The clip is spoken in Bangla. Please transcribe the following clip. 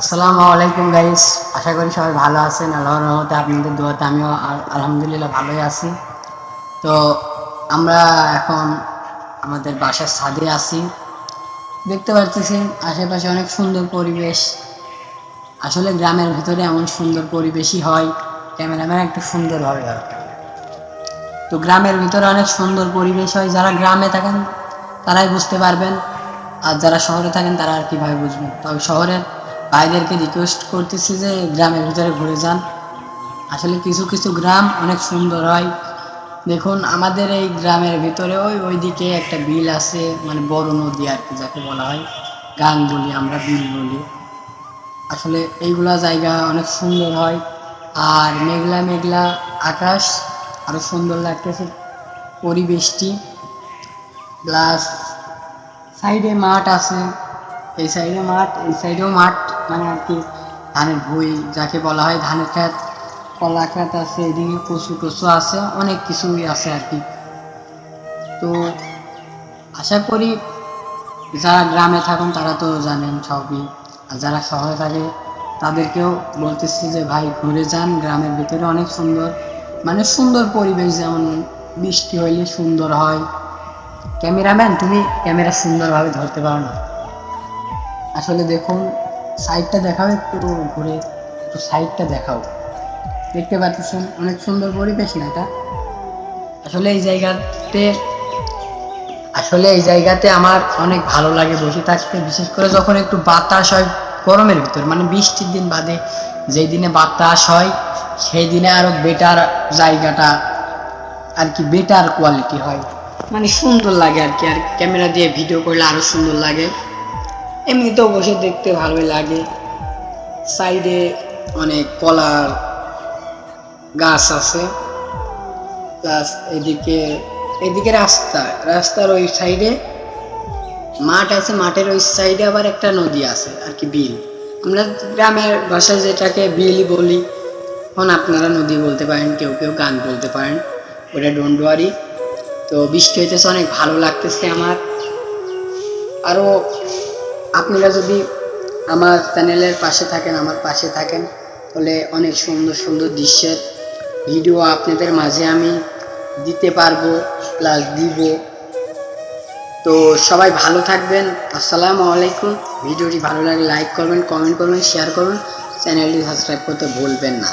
আসসালামু আলাইকুম গাইস। আশা করি সবাই ভালো আছেন। আল্লাহর রহমতে আপনাদের দোয়াতে আমিও আলহামদুলিল্লাহ ভালোই আছি। তো আমরা এখন আমাদের বাসার ছাদে আছি। দেখতে পাচ্ছেন আশেপাশে অনেক সুন্দর পরিবেশ। আসলে গ্রামের ভিতরে এমন সুন্দর পরিবেশই হয়, ক্যামেরাম্যান একটু সুন্দরভাবে হয় তো গ্রামের ভিতরে অনেক সুন্দর পরিবেশ হয়। যারা গ্রামে থাকেন, তারাই বুঝতে পারবেন। আর যারা শহরে থাকেন, তারা আর কীভাবে বুঝবেন। তবে শহরের ভাইদেরকে রিকোয়েস্ট করতেছি যে গ্রামের ভিতরে ঘুরে যান। আসলে কিছু কিছু গ্রাম অনেক সুন্দর হয়। দেখুন, আমাদের এই গ্রামের ভিতরে ওই ওইদিকে একটা বিল আছে মানে বড় নদী আর কি, যাকে বলা হয়। গান বলি আমরা, বিল বলি। আসলে এইগুলা জায়গা অনেক সুন্দর হয়। আর মেঘলা মেঘলা আকাশ, আরও সুন্দর লাগতেছে পরিবেশটি। প্লাস সাইডে মাঠ আছে। এই সাইডে মাঠ, এই সাইডেও মাঠ। মানে আর কি ধানের ভুই যাকে বলা হয় ধানের ক্ষেত, কলা ক্ষেত আছে, এদিকে কচু টচু আছে, অনেক কিছুই আছে আর কি। তো আশা করি যারা গ্রামে থাকুন তারা তো জানেন সবই। আর যারা শহরে থাকে তাদেরকেও বলতেছি যে, ভাই, ঘুরে যান, গ্রামের ভিতরে অনেক সুন্দর মানে সুন্দর পরিবেশ, যেমন বৃষ্টি হইলে সুন্দর হয়। ক্যামেরাম্যান, তুমি ক্যামেরা সুন্দরভাবে ধরতে পারো না। আসলে দেখুন সাইডটা দেখাও একটু ঘুরে, একটু সাইডটা দেখাও। দেখতে পাচ্ছেন, অনেক সুন্দর পরিবেশ না এটা? আসলে এই জায়গাতে, আসলে এই জায়গাতে আমার অনেক ভালো লাগে বসে থাকতে, বিশেষ করে যখন একটু বাতাস হয় গরমের ভিতর মানে বৃষ্টির দিন বাদে যেই দিনে বাতাস হয়, সেই দিনে আরও বেটার জায়গাটা, আর কি বেটার কোয়ালিটি হয়। মানে সুন্দর লাগে আর কি, আর ক্যামেরা দিয়ে ভিডিও করলে আরও সুন্দর লাগে। এমনিতেও বসে দেখতে ভালোই লাগে। সাইডে অনেক কলার গাছ আছে। প্লাস এদিকে এদিকে রাস্তা, রাস্তার ওই সাইডে মাঠ আছে, মাঠের ওই সাইডে আবার একটা নদী আছে আর কি বিল। আমরা গ্রামের ভাষায় যেটাকে বিলই বলি, এখন আপনারা নদী বলতে পারেন, কেউ কেউ গান বলতে পারেন, ওটা ডোন্ট ওয়ারি তো বৃষ্টি হইতেছে, অনেক ভালো লাগতেছে আমার। আরও আপনারা যদি আমার চ্যানেলের পাশে থাকেন, আমার পাশে থাকেন, তাহলে অনেক সুন্দর সুন্দর দৃশ্যের ভিডিও আপনাদের মাঝে আমি দিতে পারব প্লাস দিব। তো সবাই ভালো থাকবেন। আসসালামু আলাইকুম। ভিডিওটি ভালো লাগলে লাইক করবেন কমেন্ট করবেন শেয়ার করবেন। চ্যানেলটি সাবস্ক্রাইব করতে ভুলবেন না।